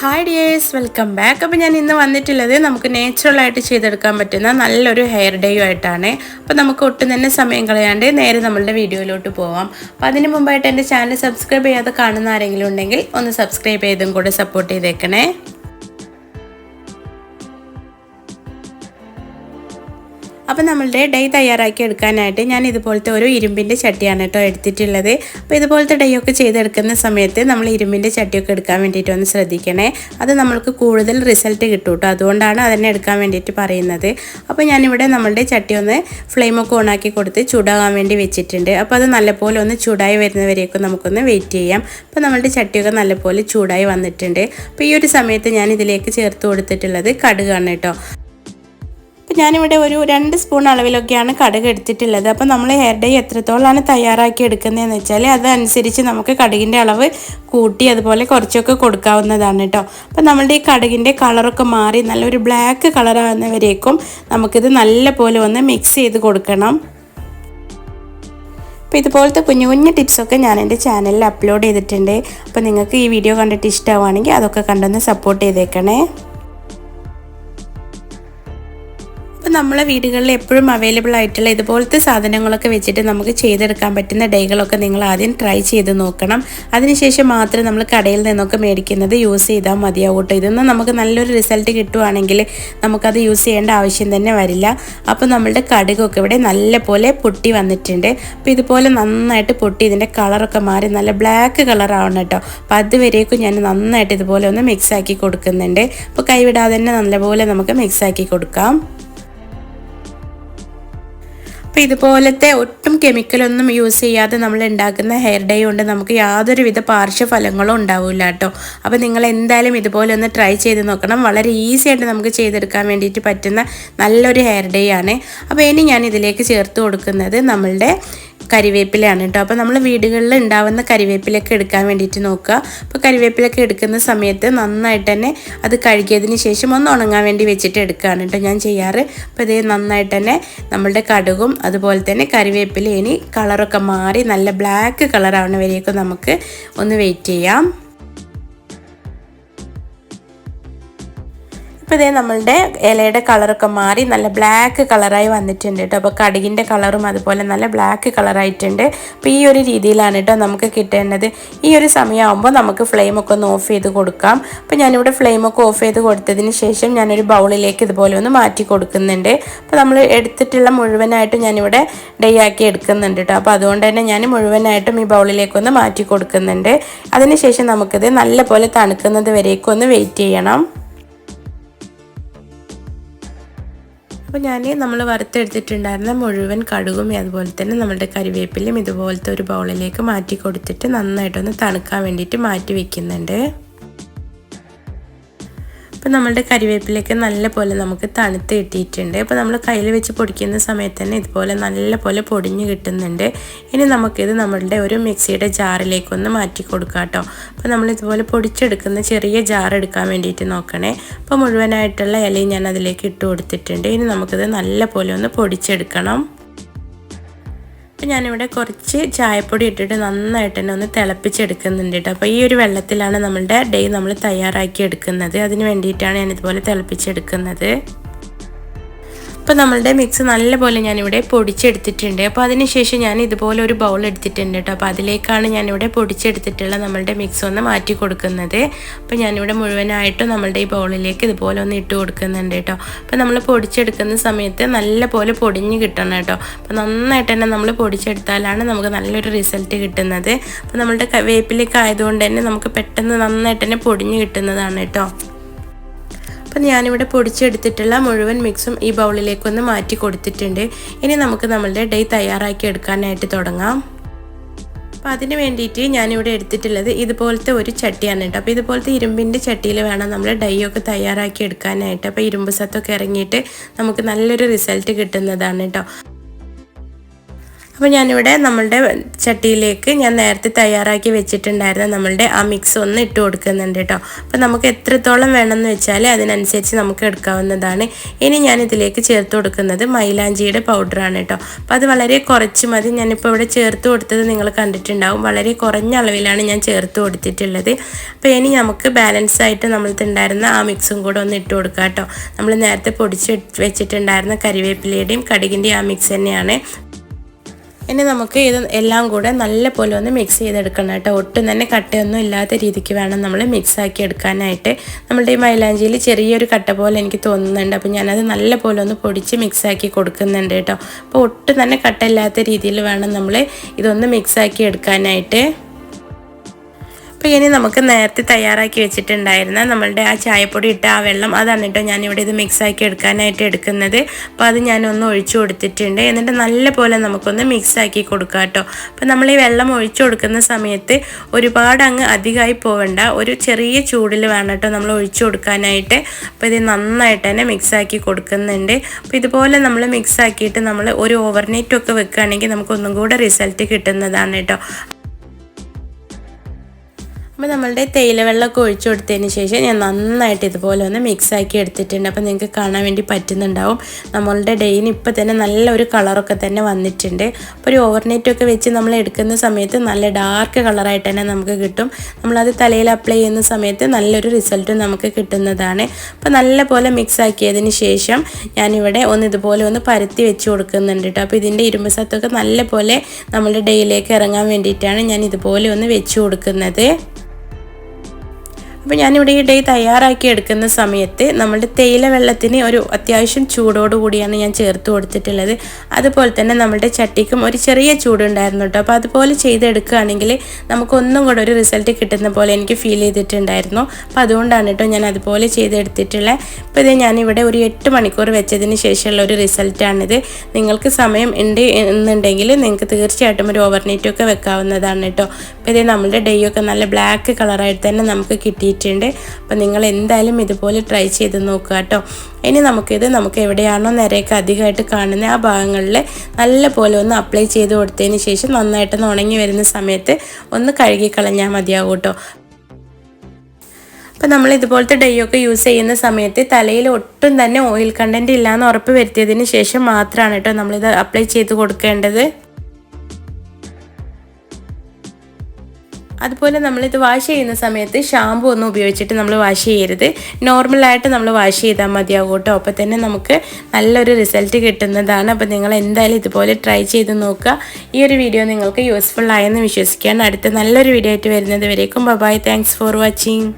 Hi dears welcome back അപ്പോൾ ഞാൻ ഇന്ന് വന്നിട്ടുള്ളത് നമുക്ക് നാച്ചുറലായിട്ട് ചെയ്തെടുക്കാൻ പറ്റുന്ന നല്ലൊരു ഹെയർ ഡേയും ആയിട്ടാണ്. അപ്പോൾ നമുക്ക് ഒട്ടും തന്നെ സമയം കളയാണ്ട് നേരെ നമ്മളുടെ വീഡിയോയിലോട്ട് പോവാം. അപ്പോൾ അതിന് മുമ്പായിട്ട് എന്റെ ചാനൽ സബ്സ്ക്രൈബ് ചെയ്യാതെ കാണുന്ന ആരെങ്കിലും ഉണ്ടെങ്കിൽ ഒന്ന് സബ്സ്ക്രൈബ് ചെയ്തും കൂടെ സപ്പോർട്ട് ചെയ്തേക്കണേ. അപ്പോൾ നമ്മളുടെ ഡൈ തയ്യാറാക്കി എടുക്കാനായിട്ട് ഞാൻ ഇതുപോലത്തെ ഒരു ഇരുമ്പിന്റെ ചട്ടിയാണ് കേട്ടോ എടുത്തിട്ടുള്ളത്. അപ്പോൾ ഇതുപോലത്തെ ഡൈ ഒക്കെ ചെയ്തെടുക്കുന്ന സമയത്ത് നമ്മൾ ഇരുമ്പിന്റെ ചട്ടിയൊക്കെ എടുക്കാൻ വേണ്ടിയിട്ട് ഒന്ന് ശ്രദ്ധിക്കണേ. അത് നമ്മൾക്ക് കൂടുതൽ റിസൾട്ട് കിട്ടും കേട്ടോ. അതുകൊണ്ടാണ് അതിനെ എടുക്കാൻ വേണ്ടിയിട്ട് പറയുന്നത്. അപ്പോൾ ഞാനിവിടെ നമ്മളുടെ ചട്ടി ഒന്ന് ഫ്ലെയിമൊക്കെ ഓണാക്കി കൊടുത്ത് ചൂടാകാൻ വേണ്ടി വെച്ചിട്ടുണ്ട്. അപ്പോൾ അത് നല്ലപോലെ ഒന്ന് ചൂടായി വരുന്നവരെയൊക്കെ നമുക്കൊന്ന് വെയിറ്റ് ചെയ്യാം. അപ്പോൾ നമ്മളുടെ ചട്ടിയൊക്കെ നല്ലപോലെ ചൂടായി വന്നിട്ടുണ്ട്. അപ്പോൾ ഈ ഒരു സമയത്ത് ഞാൻ ഇതിലേക്ക് ചേർത്ത് കൊടുത്തിട്ടുള്ളത് കടുകാണ് കേട്ടോ. ഞാനിവിടെ ഒരു രണ്ട് സ്പൂൺ അളവിലൊക്കെയാണ് കടുക് എടുത്തിട്ടുള്ളത്. അപ്പോൾ നമ്മൾ ഹെയർ ഡൈ എത്രത്തോളമാണ് തയ്യാറാക്കി എടുക്കുന്നതെന്ന് വെച്ചാൽ അതനുസരിച്ച് നമുക്ക് കടുകിന്റെ അളവ് കൂട്ടി അതുപോലെ കുറച്ചൊക്കെ കൊടുക്കാവുന്നതാണ് കേട്ടോ അപ്പോൾ നമ്മളുടെ ഈ കടുകിന്റെ കളറൊക്കെ മാറി നല്ലൊരു ബ്ലാക്ക് കളറാകുന്നവരേക്കും നമുക്കിത് നല്ല പോലെ ഒന്ന് മിക്സ് ചെയ്ത് കൊടുക്കണം. അപ്പോൾ ഇതുപോലത്തെ കുഞ്ഞു കുഞ്ഞു ടിപ്സൊക്കെ ഞാൻ എന്റെ ചാനലിൽ അപ്ലോഡ് ചെയ്തിട്ടുണ്ട്. അപ്പോൾ നിങ്ങൾക്ക് ഈ വീഡിയോ കണ്ടിട്ട് ഇഷ്ടമാണെങ്കിൽ അതൊക്കെ കണ്ടൊന്ന് സപ്പോർട്ട് ചെയ്തേക്കണേ. അപ്പോൾ നമ്മളെ വീടുകളിൽ എപ്പോഴും അവൈലബിൾ ആയിട്ടുള്ള ഇതുപോലത്തെ സാധനങ്ങളൊക്കെ വെച്ചിട്ട് നമുക്ക് ചെയ്തെടുക്കാൻ പറ്റുന്ന ഡൈകളൊക്കെ നിങ്ങൾ ആദ്യം ട്രൈ ചെയ്ത് നോക്കണം. അതിനുശേഷം മാത്രം നമ്മൾ കടയിൽ നിന്നൊക്കെ മേടിക്കുന്നത് യൂസ് ചെയ്താൽ മതിയാവും കേട്ടോ. ഇതൊന്നും നമുക്ക് നല്ലൊരു റിസൾട്ട് കിട്ടുവാണെങ്കിൽ നമുക്കത് യൂസ് ചെയ്യേണ്ട ആവശ്യം തന്നെ വരില്ല. അപ്പോൾ നമ്മളുടെ കടുകൊക്കെ ഇവിടെ നല്ലപോലെ പൊട്ടി വന്നിട്ടുണ്ട്. അപ്പോൾ ഇതുപോലെ നന്നായിട്ട് പൊട്ടി ഇതിന്റെ കളറൊക്കെ മാറി നല്ല ബ്ലാക്ക് കളറാവണം കേട്ടോ. അപ്പോൾ അതുവരേക്കും ഞാൻ നന്നായിട്ട് ഇതുപോലെ ഒന്ന് മിക്സ് ആക്കി കൊടുക്കുന്നുണ്ട്. അപ്പോൾ കൈവിടാതെ തന്നെ നല്ലപോലെ നമുക്ക് മിക്സ് ആക്കി കൊടുക്കാം. അപ്പോൾ ഇതുപോലത്തെ ഒട്ടും കെമിക്കലൊന്നും യൂസ് ചെയ്യാതെ നമ്മൾ ഉണ്ടാക്കുന്ന ഹെയർ ഡൈ കൊണ്ട് നമുക്ക് യാതൊരുവിധ പാർശ്വഫലങ്ങളും ഉണ്ടാവില്ല കേട്ടോ. അപ്പോൾ നിങ്ങൾ എന്തായാലും ഇതുപോലെ ഒന്ന് ട്രൈ ചെയ്ത് നോക്കണം. വളരെ ഈസി ആയിട്ട് നമുക്ക് ചെയ്തെടുക്കാൻ വേണ്ടിയിട്ട് പറ്റുന്ന നല്ലൊരു ഹെയർ ഡേ ആണ്. അപ്പോൾ ഇനി ഞാൻ ഇതിലേക്ക് ചേർത്ത് കൊടുക്കുന്നത് നമ്മളുടെ കരിവേപ്പിലയാണ് കേട്ടോ. അപ്പോൾ നമ്മൾ വീടുകളിൽ ഉണ്ടാവുന്ന കരിവേപ്പിലൊക്കെ എടുക്കാൻ വേണ്ടിയിട്ട് നോക്കുക. അപ്പോൾ കരിവേപ്പിലൊക്കെ എടുക്കുന്ന സമയത്ത് നന്നായിട്ട് തന്നെ അത് കഴുകിയതിന് ശേഷം ഒന്ന് ഉണങ്ങാൻ വേണ്ടി വെച്ചിട്ട് എടുക്കുകയാണ് കേട്ടോ ഞാൻ ചെയ്യാറ്. അപ്പോൾ ഇതേ നന്നായിട്ട് തന്നെ നമ്മളുടെ കടുകും അതുപോലെ തന്നെ കരിവേപ്പില ഇനി കളറൊക്കെ മാറി നല്ല ബ്ലാക്ക് കളറാവുന്ന വരെയൊക്കെ നമുക്ക് ഒന്ന് വെയിറ്റ് ചെയ്യാം. ഇപ്പോൾ ഇതേ നമ്മളുടെ ഇലയുടെ കളറൊക്കെ മാറി നല്ല ബ്ലാക്ക് കളറായി വന്നിട്ടുണ്ട് കേട്ടോ അപ്പോൾ കടുകിന്റെ കളറും അതുപോലെ നല്ല ബ്ലാക്ക് കളറായിട്ടുണ്ട് അപ്പോൾ ഈ ഒരു രീതിയിലാണ് കേട്ടോ നമുക്ക് കിട്ടേണ്ടത്. ഈ ഒരു സമയമാകുമ്പോൾ നമുക്ക് ഫ്ലെയിമൊക്കെ ഒന്ന് ഓഫ് ചെയ്ത് കൊടുക്കാം. അപ്പോൾ ഞാനിവിടെ ഫ്ലെയിമൊക്കെ ഓഫ് ചെയ്ത് കൊടുത്തതിന് ശേഷം ഞാനൊരു ബൗളിലേക്ക് ഇതുപോലെ ഒന്ന് മാറ്റി കൊടുക്കുന്നുണ്ട്. അപ്പോൾ നമ്മൾ എടുത്തിട്ടുള്ള മുഴുവനായിട്ടും ഞാനിവിടെ ഡൈ ആക്കി എടുക്കുന്നുണ്ട് കേട്ടോ അപ്പോൾ അതുകൊണ്ട് തന്നെ ഞാൻ മുഴുവനായിട്ടും ഈ ബൗളിലേക്കൊന്ന് മാറ്റി കൊടുക്കുന്നുണ്ട്. അതിനുശേഷം നമുക്കിത് നല്ല പോലെ തണുക്കുന്നത് വരേക്കും ഒന്ന് വെയിറ്റ് ചെയ്യണം. അപ്പോൾ ഞാൻ നമ്മൾ വറുത്തെടുത്തിട്ടുണ്ടായിരുന്ന മുഴുവൻ കടുകും അതുപോലെ തന്നെ നമ്മുടെ കരിവേപ്പിലും ഇതുപോലത്തെ ഒരു ബൗളിലേക്ക് മാറ്റി കൊടുത്തിട്ട് നന്നായിട്ടൊന്ന് തണുക്കാൻ വേണ്ടിയിട്ട് മാറ്റി വെക്കുന്നുണ്ട്. അപ്പോൾ നമ്മളുടെ കരിവേപ്പിലേക്ക് നല്ല പോലെ നമുക്ക് തണുത്ത് കിട്ടിയിട്ടുണ്ട്. അപ്പോൾ നമ്മൾ കയ്യിൽ വെച്ച് പൊടിക്കുന്ന സമയത്ത് തന്നെ ഇതുപോലെ നല്ല പോലെ പൊടിഞ്ഞ് കിട്ടുന്നുണ്ട്. ഇനി നമുക്കിത് നമ്മളുടെ ഒരു മിക്സിയുടെ ജാറിലേക്കൊന്ന് മാറ്റി കൊടുക്കാം കേട്ടോ. അപ്പോൾ നമ്മൾ ഇതുപോലെ പൊടിച്ചെടുക്കുന്ന ചെറിയ ജാർ എടുക്കാൻ വേണ്ടിയിട്ട് നോക്കണേ. അപ്പോൾ മുഴുവനായിട്ടുള്ള ഇലയും ഞാൻ അതിലേക്ക് ഇട്ട് കൊടുത്തിട്ടുണ്ട്. ഇനി നമുക്കിത് നല്ല പോലെ ഒന്ന് പൊടിച്ചെടുക്കണം. അപ്പോൾ ഞാനിവിടെ കുറച്ച് ചായപ്പൊടി ഇട്ടിട്ട് നന്നായിട്ട് തന്നെ ഒന്ന് തിളപ്പിച്ചെടുക്കുന്നുണ്ട് കേട്ടോ. അപ്പോൾ ഈ ഒരു വെള്ളത്തിലാണ് നമ്മളുടെ ഡേ നമ്മൾ തയ്യാറാക്കി എടുക്കുന്നത് അതിന് വേണ്ടിയിട്ടാണ് ഞാനിതുപോലെ തിളപ്പിച്ചെടുക്കുന്നത്. അപ്പോൾ നമ്മളുടെ മിക്സ് നല്ലപോലെ ഞാനിവിടെ പൊടിച്ചെടുത്തിട്ടുണ്ട്. അപ്പോൾ അതിനുശേഷം ഞാൻ ഇതുപോലെ ഒരു ബൗൾ എടുത്തിട്ടുണ്ട് കേട്ടോ അപ്പോൾ അതിലേക്കാണ് ഞാനിവിടെ പൊടിച്ചെടുത്തിട്ടുള്ള നമ്മളുടെ മിക്സ് ഒന്ന് മാറ്റി കൊടുക്കുന്നത്. അപ്പോൾ ഞാനിവിടെ മുഴുവനായിട്ടും നമ്മളുടെ ഈ ബൗളിലേക്ക് ഇതുപോലെ ഒന്ന് ഇട്ട് കൊടുക്കുന്നുണ്ട് കേട്ടോ അപ്പോൾ നമ്മൾ പൊടിച്ചെടുക്കുന്ന സമയത്ത് നല്ലപോലെ പൊടിഞ്ഞ് കിട്ടണം കേട്ടോ അപ്പോൾ നന്നായിട്ട് തന്നെ നമ്മൾ പൊടിച്ചെടുത്താലാണ് നമുക്ക് നല്ലൊരു റിസൾട്ട് കിട്ടുന്നത്. അപ്പോൾ നമ്മളുടെ വേപ്പിലേക്ക് ആയതുകൊണ്ട് തന്നെ നമുക്ക് പെട്ടെന്ന് നന്നായിട്ട് തന്നെ പൊടിഞ്ഞ് കിട്ടുന്നതാണ് കേട്ടോ അപ്പം ഞാനിവിടെ പൊടിച്ചെടുത്തിട്ടുള്ള മുഴുവൻ മിക്സും ഈ ബൗളിലേക്കൊന്ന് മാറ്റി കൊടുത്തിട്ടുണ്ട്. ഇനി നമുക്ക് നമ്മളുടെ ഡൈ തയ്യാറാക്കി എടുക്കാനായിട്ട് തുടങ്ങാം. അപ്പോൾ അതിന് വേണ്ടിയിട്ട് ഞാനിവിടെ എടുത്തിട്ടുള്ളത് ഇതുപോലത്തെ ഒരു ചട്ടിയാണ് കേട്ടോ. അപ്പോൾ ഇതുപോലത്തെ ഇരുമ്പിന്റെ ചട്ടിയിൽ വേണം നമ്മൾ ഡൈ ഒക്കെ തയ്യാറാക്കി എടുക്കാനായിട്ട്. അപ്പോൾ ഇരുമ്പ് സത്തൊക്കെ ഇറങ്ങിയിട്ട് നമുക്ക് നല്ലൊരു റിസൾട്ട് കിട്ടുന്നതാണ് കേട്ടോ. അപ്പോൾ ഞാനിവിടെ നമ്മളുടെ ചട്ടിയിലേക്ക് ഞാൻ നേരത്തെ തയ്യാറാക്കി വെച്ചിട്ടുണ്ടായിരുന്ന നമ്മളുടെ ആ മിക്സ് ഒന്ന് ഇട്ട് കൊടുക്കുന്നുണ്ട് കേട്ടോ അപ്പോൾ നമുക്ക് എത്രത്തോളം വേണമെന്ന് വെച്ചാൽ അതിനനുസരിച്ച് നമുക്ക് എടുക്കാവുന്നതാണ്. ഇനി ഞാൻ ഇതിലേക്ക് ചേർത്ത് കൊടുക്കുന്നത് മൈലാഞ്ചിയുടെ പൗഡറാണ് കേട്ടോ അപ്പോൾ അത് വളരെ കുറച്ച് മതി. ഞാനിപ്പോൾ ഇവിടെ ചേർത്ത് കൊടുത്തത് നിങ്ങൾ കണ്ടിട്ടുണ്ടാവും. വളരെ കുറഞ്ഞ അളവിലാണ് ഞാൻ ചേർത്ത് കൊടുത്തിട്ടുള്ളത്. അപ്പോൾ ഇനി നമുക്ക് ബാലൻസ് ആയിട്ട് നമ്മൾക്കുണ്ടായിരുന്ന ആ മിക്സും കൂടെ ഒന്ന് ഇട്ട് കൊടുക്കാം കേട്ടോ നമ്മൾ നേരത്തെ പൊടിച്ച് വെച്ചിട്ടുണ്ടായിരുന്ന കരിവേപ്പിലയുടെയും കടുകിന്റെയും ആ മിക്സ് തന്നെയാണ് ഇനി നമുക്ക് ഇത് എല്ലാം കൂടെ നല്ല പോലെ ഒന്ന് മിക്സ് ചെയ്തെടുക്കണം കേട്ടോ. ഒട്ടും തന്നെ കട്ടയൊന്നും ഇല്ലാത്ത രീതിക്ക് വേണം നമ്മൾ മിക്സ് ആക്കി എടുക്കാനായിട്ട്. നമ്മുടെ ഈ മൈലാഞ്ചിയിൽ ചെറിയൊരു കട്ട പോലെ എനിക്ക് തോന്നുന്നുണ്ട്. അപ്പോൾ ഞാനത് നല്ല പോലെ ഒന്ന് പൊടിച്ച് മിക്സ് ആക്കി കൊടുക്കുന്നുണ്ട് കേട്ടോ. അപ്പോൾ ഒട്ടും തന്നെ കട്ടയില്ലാത്ത രീതിയിൽ വേണം നമ്മൾ ഇതൊന്ന് മിക്സ് ആക്കി എടുക്കാനായിട്ട്. അപ്പോൾ ഇനി നമുക്ക് നേരത്തെ തയ്യാറാക്കി വെച്ചിട്ടുണ്ടായിരുന്ന നമ്മളുടെ ആ ചായപ്പൊടി ഇട്ട ആ വെള്ളം അതാണ് കേട്ടോ ഞാനിവിടെ ഇത് മിക്സ് ആക്കി എടുക്കാനായിട്ട് എടുക്കുന്നത്. അപ്പോൾ അത് ഞാനൊന്ന് ഒഴിച്ചു കൊടുത്തിട്ടുണ്ട്. എന്നിട്ട് നല്ല പോലെ നമുക്കൊന്ന് മിക്സ് ആക്കി കൊടുക്കാം കേട്ടോ. അപ്പോൾ നമ്മൾ ഈ വെള്ളം ഒഴിച്ചു കൊടുക്കുന്ന സമയത്ത് ഒരുപാട് അങ്ങ് അധികമായി പോവേണ്ട. ഒരു ചെറിയ ചൂടിൽ വേണം കേട്ടോ നമ്മൾ ഒഴിച്ചു കൊടുക്കാനായിട്ട്. അപ്പോൾ ഇത് നന്നായിട്ട് തന്നെ മിക്സ് ആക്കി കൊടുക്കുന്നുണ്ട്. അപ്പോൾ ഇതുപോലെ നമ്മൾ മിക്സ് ആക്കിയിട്ട് നമ്മൾ ഒരു ഓവർനൈറ്റൊക്കെ വെക്കുകയാണെങ്കിൽ നമുക്കൊന്നും കൂടെ റിസൾട്ട് കിട്ടുന്നതാണ് കേട്ടോ. അപ്പോൾ നമ്മളുടെ തേയില വെള്ളമൊക്കെ ഒഴിച്ചു കൊടുത്തതിന് ശേഷം ഞാൻ നന്നായിട്ട് ഇതുപോലെ ഒന്ന് മിക്സ് ആക്കി എടുത്തിട്ടുണ്ട്. അപ്പോൾ നിങ്ങൾക്ക് കാണാൻ വേണ്ടി പറ്റുന്നുണ്ടാവും. നമ്മളുടെ ഡെയിന് ഇപ്പോൾ തന്നെ നല്ലൊരു കളറൊക്കെ തന്നെ വന്നിട്ടുണ്ട്. അപ്പോൾ ഒരു ഓവർനൈറ്റ് ഒക്കെ വെച്ച് നമ്മൾ എടുക്കുന്ന സമയത്ത് നല്ല ഡാർക്ക് കളറായിട്ട് തന്നെ നമുക്ക് കിട്ടും. നമ്മളത് തലയിൽ അപ്ലൈ ചെയ്യുന്ന സമയത്ത് നല്ലൊരു റിസൾട്ട് നമുക്ക് കിട്ടുന്നതാണ്. അപ്പോൾ നല്ല പോലെ മിക്സ് ആക്കിയതിന് ശേഷം ഞാനിവിടെ ഒന്ന് ഇതുപോലെ ഒന്ന് പരത്തി വെച്ച് കൊടുക്കുന്നുണ്ട് കേട്ടോ. അപ്പോൾ ഇതിന്റെ ഇരുമ്പ് സത്തൊക്കെ നല്ല പോലെ നമ്മളുടെ ഡേയിലേക്ക് ഇറങ്ങാൻ വേണ്ടിയിട്ടാണ് ഞാൻ ഇതുപോലെ ഒന്ന് വെച്ച് കൊടുക്കുന്നത്. അപ്പോൾ ഞാനിവിടെ ഈ ഡേ തയ്യാറാക്കി എടുക്കുന്ന സമയത്ത് നമ്മുടെ തേയില വെള്ളത്തിന് ഒരു അത്യാവശ്യം ചൂടോടുകൂടിയാണ് ഞാൻ ചേർത്ത് കൊടുത്തിട്ടുള്ളത്. അതുപോലെ തന്നെ നമ്മുടെ ചട്ടിക്കും ഒരു ചെറിയ ചൂടുണ്ടായിരുന്നു കേട്ടോ. അപ്പോൾ അതുപോലെ ചെയ്തെടുക്കുകയാണെങ്കിൽ നമുക്കൊന്നും കൂടെ ഒരു റിസൾട്ട് കിട്ടുന്ന പോലെ എനിക്ക് ഫീൽ ചെയ്തിട്ടുണ്ടായിരുന്നു. അപ്പോൾ അതുകൊണ്ടാണ് കേട്ടോ ഞാൻ അതുപോലെ ചെയ്തെടുത്തിട്ടുള്ളത് ഇപ്പോൾ ഇത് ഞാനിവിടെ ഒരു എട്ട് മണിക്കൂർ വെച്ചതിന് ശേഷമുള്ള ഒരു റിസൾട്ടാണിത്. നിങ്ങൾക്ക് സമയം ഉണ്ട് എന്നുണ്ടെങ്കിൽ നിങ്ങൾക്ക് തീർച്ചയായിട്ടും ഒരു ഓവർനൈറ്റൊക്കെ വെക്കാവുന്നതാണ് കേട്ടോ. അപ്പോൾ ഇത് നമ്മുടെ ഡേ ഒക്കെ നല്ല ബ്ലാക്ക് കളറായിട്ട് തന്നെ നമുക്ക് കിട്ടിയിട്ടുണ്ട്. അപ്പോൾ നിങ്ങൾ എന്തായാലും ഇതുപോലെ ട്രൈ ചെയ്ത് നോക്കുക കേട്ടോ. ഇനി നമുക്കിത് നമുക്ക് എവിടെയാണോ നിരയൊക്കെ അധികമായിട്ട് കാണുന്ന ആ ഭാഗങ്ങളിൽ നല്ല പോലെ ഒന്ന് അപ്ലൈ ചെയ്ത് കൊടുത്തതിന് ശേഷം നന്നായിട്ടൊന്ന് ഉണങ്ങി വരുന്ന സമയത്ത് ഒന്ന് കഴുകി കളഞ്ഞാൽ കേട്ടോ. അപ്പോൾ നമ്മൾ ഇതുപോലത്തെ ഡൈ ഒക്കെ യൂസ് ചെയ്യുന്ന സമയത്ത് തലയിൽ ഒട്ടും തന്നെ ഓയിൽ കണ്ടന്റ് ഇല്ലയെന്ന് ഉറപ്പ് വരുത്തിയതിന് ശേഷം മാത്രമാണ് കേട്ടോ നമ്മളിത് അപ്ലൈ ചെയ്ത് കൊടുക്കേണ്ടത്. അതുപോലെ നമ്മളിത് വാഷ് ചെയ്യുന്ന സമയത്ത് ഷാമ്പു ഒന്നും ഉപയോഗിച്ചിട്ട് നമ്മൾ വാഷ് ചെയ്യരുത്. നോർമലായിട്ട് നമ്മൾ വാഷ് ചെയ്താൽ മതിയാകും കേട്ടോ. അപ്പോൾ തന്നെ നമുക്ക് നല്ലൊരു റിസൾട്ട് കിട്ടുന്നതാണ്. അപ്പോൾ നിങ്ങൾ എന്തായാലും ഇതുപോലെ ട്രൈ ചെയ്ത് നോക്കുക. ഈ ഒരു വീഡിയോ നിങ്ങൾക്ക് യൂസ്ഫുൾ ആയെന്ന് വിശ്വസിക്കുകയാണ് അടുത്ത നല്ലൊരു വീഡിയോ ആയിട്ട് വരുന്നത് വരേക്കും. Bye-bye thanks for watching